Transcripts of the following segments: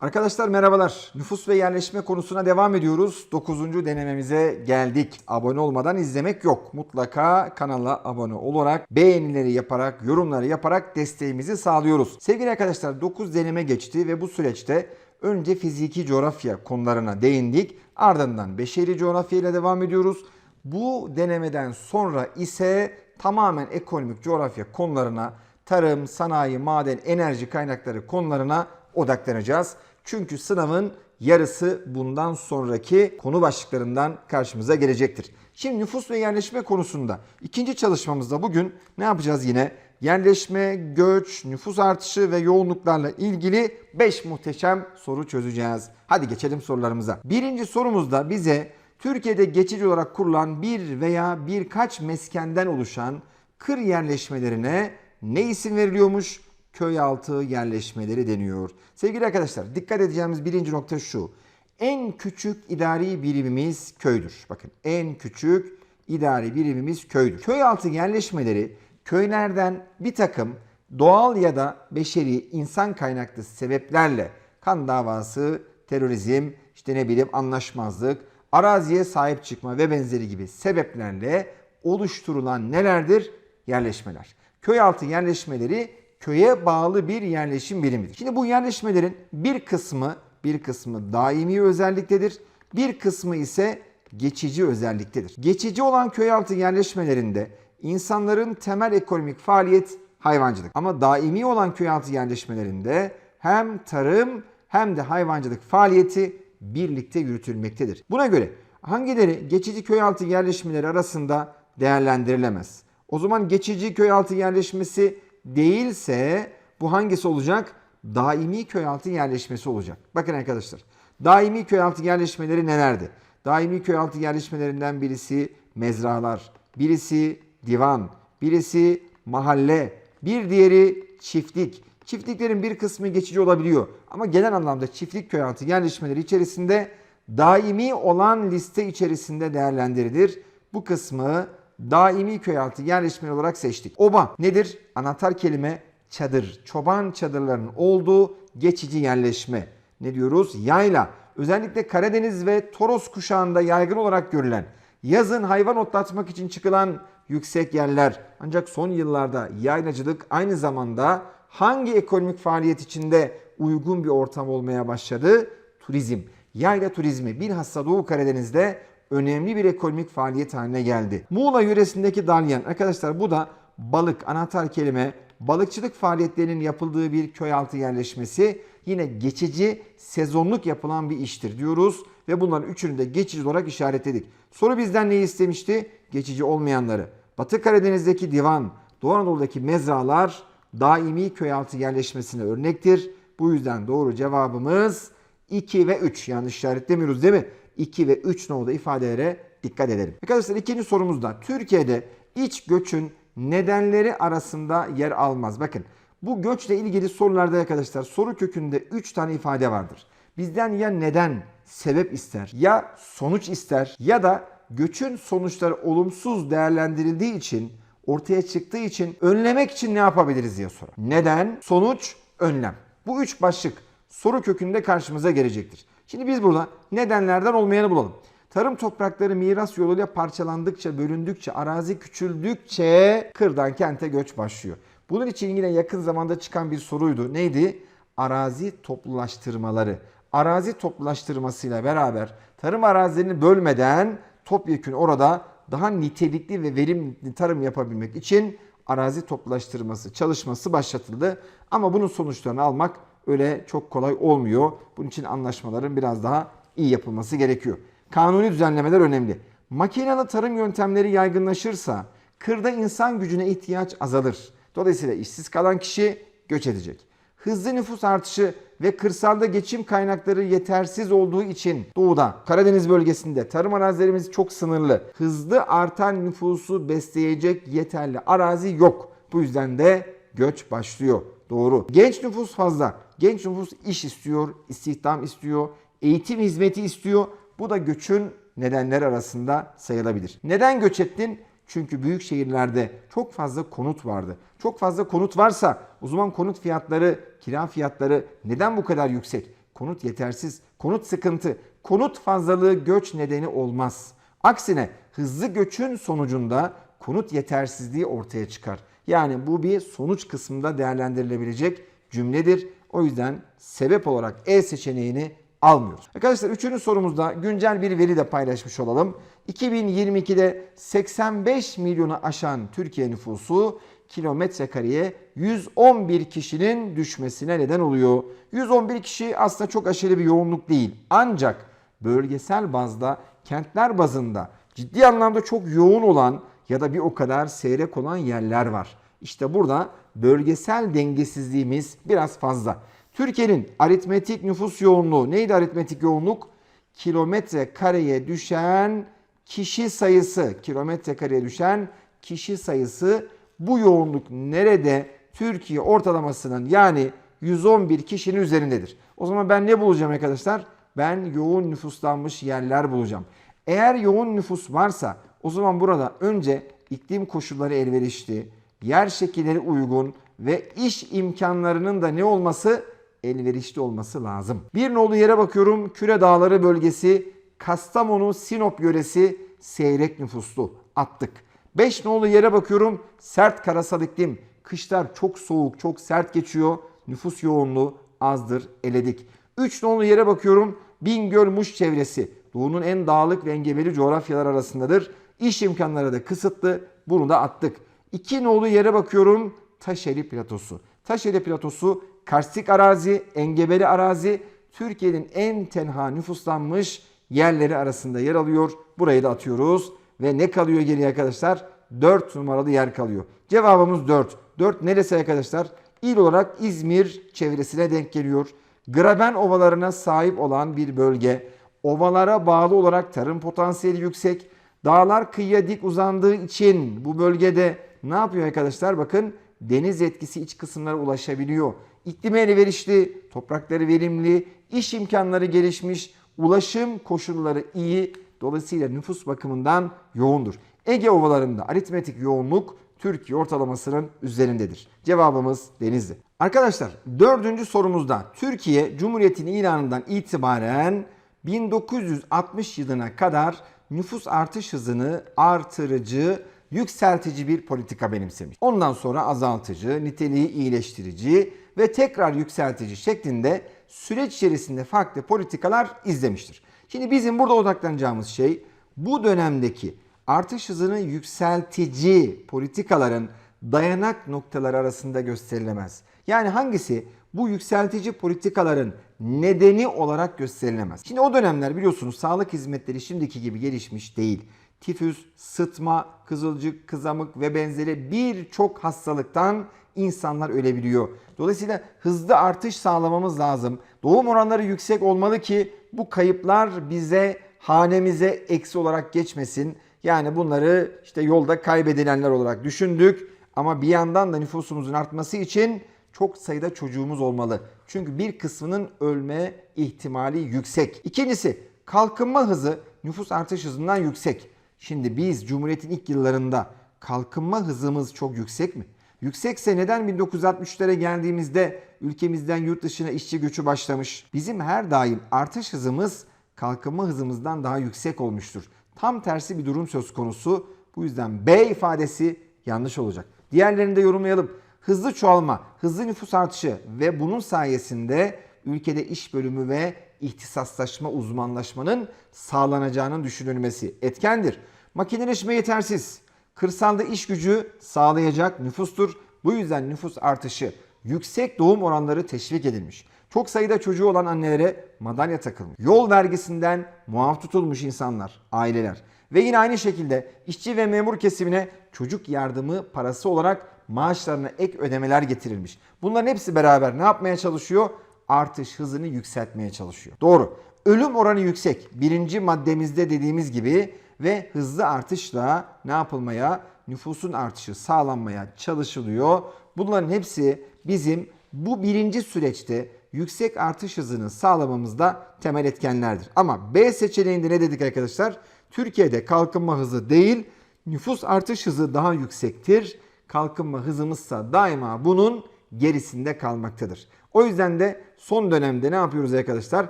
Arkadaşlar merhabalar. Nüfus ve yerleşme konusuna devam ediyoruz. 9. denememize geldik. Abone olmadan izlemek yok. Mutlaka kanala abone olarak, beğenileri yaparak, yorumları yaparak desteğimizi sağlıyoruz. Sevgili arkadaşlar 9 deneme geçti ve bu süreçte önce fiziki coğrafya konularına değindik. Ardından beşeri coğrafya ile devam ediyoruz. Bu denemeden sonra ise tamamen ekonomik coğrafya konularına, tarım, sanayi, maden, enerji kaynakları konularına odaklanacağız. Çünkü sınavın yarısı bundan sonraki konu başlıklarından karşımıza gelecektir. Şimdi nüfus ve yerleşme konusunda ikinci çalışmamızda bugün ne yapacağız yine? Yerleşme, göç, nüfus artışı ve yoğunluklarla ilgili 5 muhteşem soru çözeceğiz. Hadi geçelim sorularımıza. Birinci sorumuzda bize Türkiye'de geçici olarak kurulan bir veya birkaç meskenden oluşan kır yerleşmelerine ne isim veriliyormuş? Köy altı yerleşmeleri deniyor. Sevgili arkadaşlar dikkat edeceğimiz birinci nokta şu. En küçük idari birimimiz köydür. Bakın en küçük idari birimimiz köydür. Köy altı yerleşmeleri köylerden bir takım doğal ya da beşeri insan kaynaklı sebeplerle kan davası, terörizm, işte ne bileyim anlaşmazlık, araziye sahip çıkma ve benzeri gibi sebeplerle oluşturulan nelerdir? Yerleşmeler. Köy altı yerleşmeleri köye bağlı bir yerleşim birimidir. Şimdi bu yerleşmelerin bir kısmı bir kısmı daimi özelliktedir. Bir kısmı ise geçici özelliktedir. Geçici olan köy altı yerleşmelerinde insanların temel ekonomik faaliyet hayvancılık. Ama daimi olan köy altı yerleşmelerinde hem tarım hem de hayvancılık faaliyeti birlikte yürütülmektedir. Buna göre hangileri geçici köy altı yerleşmeleri arasında değerlendirilemez? O zaman geçici köy altı yerleşmesi değilse bu hangisi olacak? Daimi köy altı yerleşmesi olacak. Bakın arkadaşlar. Daimi köy altı yerleşmeleri nelerdi? Daimi köy altı yerleşmelerinden birisi mezralar, birisi divan, birisi mahalle, bir diğeri çiftlik. Çiftliklerin bir kısmı geçici olabiliyor ama genel anlamda çiftlik köy altı yerleşmeleri içerisinde daimi olan liste içerisinde değerlendirilir. Bu kısmı daimi köy altı yerleşmeleri olarak seçtik. Oba nedir? Anahtar kelime çadır. Çoban çadırlarının olduğu geçici yerleşme. Ne diyoruz? Yayla. Özellikle Karadeniz ve Toros kuşağında yaygın olarak görülen yazın hayvan otlatmak için çıkılan yüksek yerler. Ancak son yıllarda yaylacılık aynı zamanda hangi ekonomik faaliyet içinde uygun bir ortam olmaya başladı? Turizm. Yayla turizmi bilhassa Doğu Karadeniz'de önemli bir ekonomik faaliyet haline geldi. Muğla yöresindeki dalyan arkadaşlar bu da balık anahtar kelime balıkçılık faaliyetlerinin yapıldığı bir köy altı yerleşmesi yine geçici sezonluk yapılan bir iştir diyoruz ve bunların üçünü de geçici olarak işaretledik. Soru bizden neyi istemişti? Geçici olmayanları. Batı Karadeniz'deki divan, Doğu Anadolu'daki mezralar daimi köy altı yerleşmesine örnektir. Bu yüzden doğru cevabımız 2 ve 3. Yanlış işaretlemiyoruz değil mi? 2 ve 3 nolda ifadelere dikkat edelim. Arkadaşlar ikinci sorumuzda Türkiye'de iç göçün nedenleri arasında yer almaz. Bakın bu göçle ilgili sorularda arkadaşlar soru kökünde 3 tane ifade vardır. Bizden ya neden, sebep ister ya sonuç ister ya da göçün sonuçları olumsuz değerlendirildiği için ortaya çıktığı için önlemek için ne yapabiliriz diye sorar. Neden, sonuç, önlem. Bu üç başlık soru kökünde karşımıza gelecektir. Şimdi biz burada nedenlerden olmayanı bulalım. Tarım toprakları miras yoluyla parçalandıkça, bölündükçe, arazi küçüldükçe kırdan kente göç başlıyor. Bunun için yine yakın zamanda çıkan bir soruydu. Neydi? Arazi toplulaştırmaları. Arazi toplulaştırmasıyla beraber tarım arazilerini bölmeden topyekün orada daha nitelikli ve verimli tarım yapabilmek için arazi toplulaştırması çalışması başlatıldı. Ama bunun sonuçlarını almak öyle çok kolay olmuyor. Bunun için anlaşmaların biraz daha iyi yapılması gerekiyor. Kanuni düzenlemeler önemli. Makinalı tarım yöntemleri yaygınlaşırsa kırda insan gücüne ihtiyaç azalır. Dolayısıyla işsiz kalan kişi göç edecek. Hızlı nüfus artışı ve kırsalda geçim kaynakları yetersiz olduğu için doğuda, Karadeniz bölgesinde tarım arazilerimiz çok sınırlı. Hızlı artan nüfusu besleyecek yeterli arazi yok. Bu yüzden de göç başlıyor. Doğru. Genç nüfus fazla. Genç nüfus iş istiyor, istihdam istiyor, eğitim hizmeti istiyor. Bu da göçün nedenleri arasında sayılabilir. Neden göç ettin? Çünkü büyük şehirlerde çok fazla konut vardı. Çok fazla konut varsa o zaman konut fiyatları, kira fiyatları neden bu kadar yüksek? konut yetersiz, konut sıkıntı, konut fazlalığı göç nedeni olmaz. Aksine hızlı göçün sonucunda konut yetersizliği ortaya çıkar. Yani bu bir sonuç kısmında değerlendirilebilecek cümledir. O yüzden sebep olarak E seçeneğini almıyoruz. Arkadaşlar üçüncü sorumuzda güncel bir veri de paylaşmış olalım. 2022'de 85 milyonu aşan Türkiye nüfusu kilometre kareye 111 kişinin düşmesine neden oluyor. 111 kişi aslında çok aşırı bir yoğunluk değil. Ancak bölgesel bazda kentler bazında ciddi anlamda çok yoğun olan ya da bir o kadar seyrek olan yerler var. İşte burada bölgesel dengesizliğimiz biraz fazla. Türkiye'nin aritmetik nüfus yoğunluğu neydi aritmetik yoğunluk? Kilometre kareye düşen kişi sayısı, kilometre kareye düşen kişi sayısı bu yoğunluk nerede? Türkiye ortalamasının yani 111 kişinin üzerindedir. O zaman ben ne bulacağım arkadaşlar? Ben yoğun nüfuslanmış yerler bulacağım. Eğer yoğun nüfus varsa o zaman burada önce iklim koşulları elverişli, yer şekilleri uygun ve iş imkanlarının da ne olması? Elverişli olması lazım. Bir nolu yere bakıyorum. Küre Dağları bölgesi, Kastamonu, Sinop yöresi seyrek nüfuslu. Attık. 5 nolu yere bakıyorum. Sert karasal iklim. Kışlar çok soğuk, çok sert geçiyor. Nüfus yoğunluğu azdır. Eledik. 3 nolu yere bakıyorum. Bingöl Muş çevresi. Doğu'nun en dağlık ve engebeli coğrafyalar arasındadır. İş imkanları da kısıtlı. Bunu da attık. 2 nolu yere bakıyorum. Taşeli Platosu. Taşeli Platosu karstik arazi, engebeli arazi Türkiye'nin en tenha nüfuslanmış yerleri arasında yer alıyor. Burayı da atıyoruz. Ve ne kalıyor geriye arkadaşlar? 4 numaralı yer kalıyor. Cevabımız 4. 4 neresi arkadaşlar? İl olarak İzmir çevresine denk geliyor. Graben ovalarına sahip olan bir bölge. Ovalara bağlı olarak tarım potansiyeli yüksek. Dağlar kıyıya dik uzandığı için bu bölgede ne yapıyor arkadaşlar? Bakın deniz etkisi iç kısımlara ulaşabiliyor. İklimi elverişli, toprakları verimli, iş imkanları gelişmiş, ulaşım koşulları iyi. Dolayısıyla nüfus bakımından yoğundur. Ege ovalarında aritmetik yoğunluk Türkiye ortalamasının üzerindedir. Cevabımız Denizli. Arkadaşlar dördüncü sorumuzda Türkiye Cumhuriyeti'nin ilanından itibaren 1960 yılına kadar nüfus artış hızını artırıcı, yükseltici bir politika benimsemiş. Ondan sonra azaltıcı, niteliği iyileştirici ve tekrar yükseltici şeklinde süreç içerisinde farklı politikalar izlemiştir. Şimdi bizim burada odaklanacağımız şey bu dönemdeki artış hızını yükseltici politikaların dayanak noktaları arasında gösterilemez. Yani hangisi bu yükseltici politikaların nedeni olarak gösterilemez. Şimdi o dönemler biliyorsunuz sağlık hizmetleri şimdiki gibi gelişmiş değil. Tifüs, sıtma, kızılcık, kızamık ve benzeri birçok hastalıktan insanlar ölebiliyor. Dolayısıyla hızlı artış sağlamamız lazım. Doğum oranları yüksek olmalı ki bu kayıplar bize hanemize eksi olarak geçmesin. Yani bunları işte yolda kaybedilenler olarak düşündük. Ama bir yandan da nüfusumuzun artması için çok sayıda çocuğumuz olmalı. Çünkü bir kısmının ölme ihtimali yüksek. İkincisi kalkınma hızı nüfus artış hızından yüksek. Şimdi biz Cumhuriyet'in ilk yıllarında kalkınma hızımız çok yüksek mi? Yüksekse neden 1963'lere geldiğimizde ülkemizden yurt dışına işçi göçü başlamış? Bizim her daim artış hızımız kalkınma hızımızdan daha yüksek olmuştur. Tam tersi bir durum söz konusu. Bu yüzden B ifadesi yanlış olacak. Diğerlerini de yorumlayalım. Hızlı çoğalma, hızlı nüfus artışı ve bunun sayesinde ülkede iş bölümü ve ihtisaslaşma, uzmanlaşmanın sağlanacağının düşünülmesi etkendir. Makineleşme yetersiz. Kırsalda iş gücü sağlayacak nüfustur. Bu yüzden nüfus artışı, yüksek doğum oranları teşvik edilmiş. Çok sayıda çocuğu olan annelere madalya takılmış. Yol vergisinden muaf tutulmuş insanlar, aileler. Ve yine aynı şekilde işçi ve memur kesimine çocuk yardımı parası olarak maaşlarına ek ödemeler getirilmiş. Bunların hepsi beraber ne yapmaya çalışıyor? Artış hızını yükseltmeye çalışıyor. Doğru. Ölüm oranı yüksek. Birinci maddemizde dediğimiz gibi ve hızlı artışla ne yapılmaya? Nüfusun artışı sağlanmaya çalışılıyor. Bunların hepsi bizim bu birinci süreçte yüksek artış hızını sağlamamızda temel etkenlerdir. Ama B seçeneğinde ne dedik arkadaşlar? Türkiye'de kalkınma hızı değil, nüfus artış hızı daha yüksektir. Kalkınma hızımızsa daima bunun gerisinde kalmaktadır. O yüzden de son dönemde ne yapıyoruz arkadaşlar?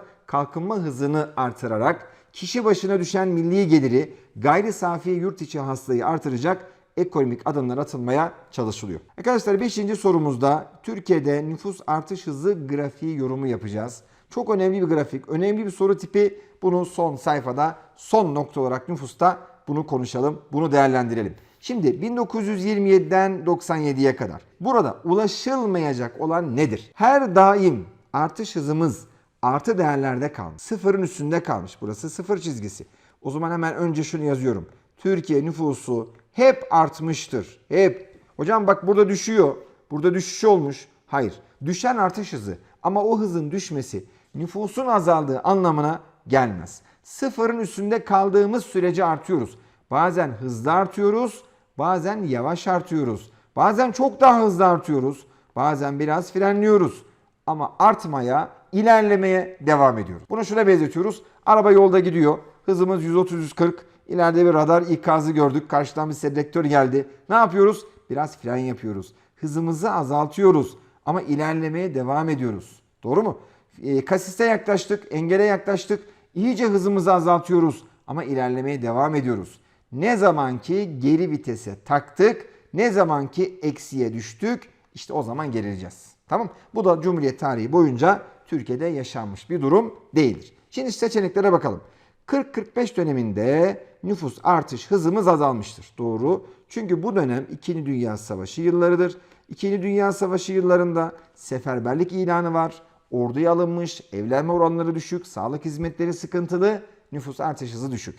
Kalkınma hızını artırarak kişi başına düşen milli geliri gayri safi yurt içi hastayı artıracak ekonomik adımlar atılmaya çalışılıyor. Arkadaşlar 5. sorumuzda Türkiye'de nüfus artış hızı grafiği yorumu yapacağız. Çok önemli bir grafik, önemli bir soru tipi. Bunu son sayfada, son nokta olarak nüfusta bunu konuşalım, bunu değerlendirelim. Şimdi 1927'den 97'ye kadar burada ulaşılmayacak olan nedir? Her daim artış hızımız artı değerlerde kalmış. Sıfırın üstünde kalmış. Burası sıfır çizgisi. O zaman hemen önce şunu yazıyorum. Türkiye nüfusu hep artmıştır. Hep. Hocam bak burada düşüyor. Burada düşüş olmuş. Hayır. Düşen artış hızı. Ama o hızın düşmesi nüfusun azaldığı anlamına gelmez. Sıfırın üstünde kaldığımız sürece artıyoruz. Bazen hızlı artıyoruz, bazen yavaş artıyoruz. Bazen çok daha hızlı artıyoruz, bazen biraz frenliyoruz. Ama artmaya, ilerlemeye devam ediyoruz. Bunu şuna benzetiyoruz. Araba yolda gidiyor. Hızımız 130-140. İleride bir radar ikazı gördük. Karşıdan bir selektör geldi. Ne yapıyoruz? Biraz fren yapıyoruz. Hızımızı azaltıyoruz. Ama ilerlemeye devam ediyoruz. Doğru mu? E, kasiste yaklaştık, engele yaklaştık. İyice hızımızı azaltıyoruz. Ama ilerlemeye devam ediyoruz. Ne zaman ki geri vitese taktık, ne zaman ki eksiye düştük, işte o zaman gerileceğiz. Tamam Bu da Cumhuriyet tarihi boyunca Türkiye'de yaşanmış bir durum değildir. Şimdi seçeneklere bakalım. 40-45 döneminde nüfus artış hızımız azalmıştır. Doğru. Çünkü bu dönem 2. Dünya Savaşı yıllarıdır. 2. Dünya Savaşı yıllarında seferberlik ilanı var. Orduya alınmış, evlenme oranları düşük, sağlık hizmetleri sıkıntılı, nüfus artış hızı düşük.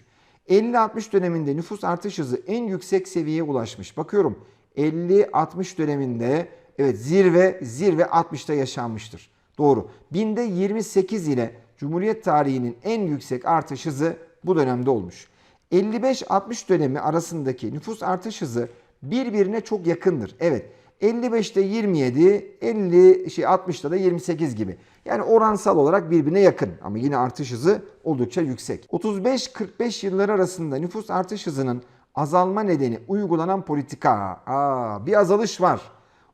50-60 döneminde nüfus artış hızı en yüksek seviyeye ulaşmış. Bakıyorum 50-60 döneminde evet zirve zirve 60'ta yaşanmıştır. Doğru. Binde 28 ile Cumhuriyet tarihinin en yüksek artış hızı bu dönemde olmuş. 55-60 dönemi arasındaki nüfus artış hızı birbirine çok yakındır. Evet 55'te 27, 50 şey 60'ta da 28 gibi. Yani oransal olarak birbirine yakın ama yine artış hızı oldukça yüksek. 35-45 yılları arasında nüfus artış hızının azalma nedeni uygulanan politika. Aa, bir azalış var.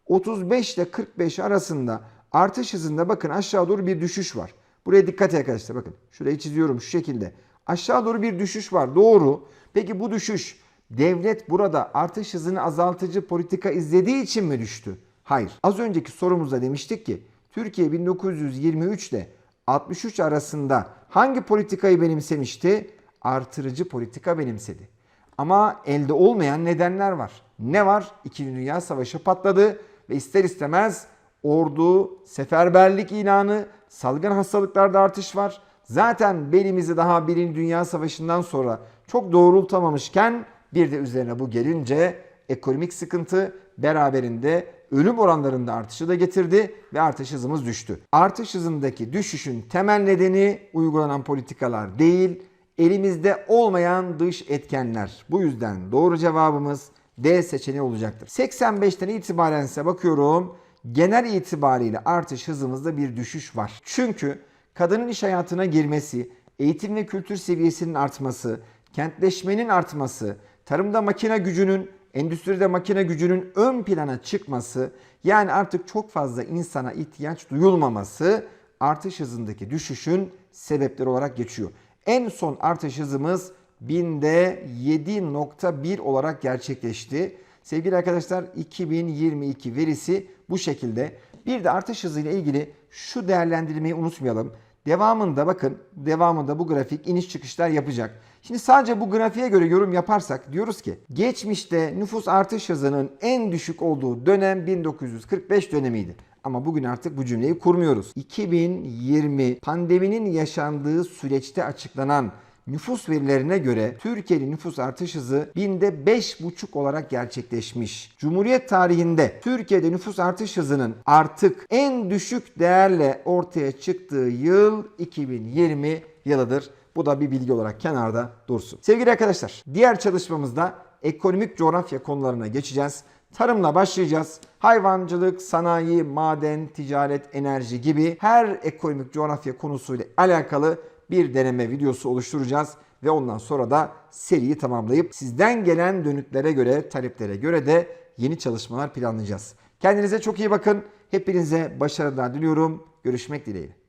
35 ile 45 arasında artış hızında bakın aşağı doğru bir düşüş var. Buraya dikkat arkadaşlar bakın. Şurayı çiziyorum şu şekilde. Aşağı doğru bir düşüş var. Doğru. Peki bu düşüş devlet burada artış hızını azaltıcı politika izlediği için mi düştü? Hayır. Az önceki sorumuzda demiştik ki Türkiye 1923 ile 63 arasında hangi politikayı benimsemişti? Artırıcı politika benimsedi. Ama elde olmayan nedenler var. Ne var? İkinci Dünya Savaşı patladı ve ister istemez ordu, seferberlik ilanı, salgın hastalıklarda artış var. Zaten belimizi daha Birinci Dünya Savaşı'ndan sonra çok doğrultamamışken bir de üzerine bu gelince ekonomik sıkıntı beraberinde ölüm oranlarında artışı da getirdi ve artış hızımız düştü. Artış hızındaki düşüşün temel nedeni uygulanan politikalar değil, elimizde olmayan dış etkenler. Bu yüzden doğru cevabımız D seçeneği olacaktır. 85'ten itibaren ise bakıyorum genel itibariyle artış hızımızda bir düşüş var. Çünkü kadının iş hayatına girmesi, eğitim ve kültür seviyesinin artması, kentleşmenin artması, tarımda makine gücünün, endüstride makine gücünün ön plana çıkması, yani artık çok fazla insana ihtiyaç duyulmaması artış hızındaki düşüşün sebepleri olarak geçiyor. En son artış hızımız binde 7.1 olarak gerçekleşti. Sevgili arkadaşlar 2022 verisi bu şekilde. Bir de artış hızıyla ilgili şu değerlendirmeyi unutmayalım. Devamında bakın devamında bu grafik iniş çıkışlar yapacak. Şimdi sadece bu grafiğe göre yorum yaparsak diyoruz ki geçmişte nüfus artış hızının en düşük olduğu dönem 1945 dönemiydi. Ama bugün artık bu cümleyi kurmuyoruz. 2020 pandeminin yaşandığı süreçte açıklanan nüfus verilerine göre Türkiye'nin nüfus artış hızı binde 5,5 olarak gerçekleşmiş. Cumhuriyet tarihinde Türkiye'de nüfus artış hızının artık en düşük değerle ortaya çıktığı yıl 2020 yılıdır. Bu da bir bilgi olarak kenarda dursun. Sevgili arkadaşlar, diğer çalışmamızda ekonomik coğrafya konularına geçeceğiz. Tarımla başlayacağız. Hayvancılık, sanayi, maden, ticaret, enerji gibi her ekonomik coğrafya konusuyla alakalı bir deneme videosu oluşturacağız ve ondan sonra da seriyi tamamlayıp sizden gelen dönütlere göre, taleplere göre de yeni çalışmalar planlayacağız. Kendinize çok iyi bakın. Hepinize başarılar diliyorum. Görüşmek dileğiyle.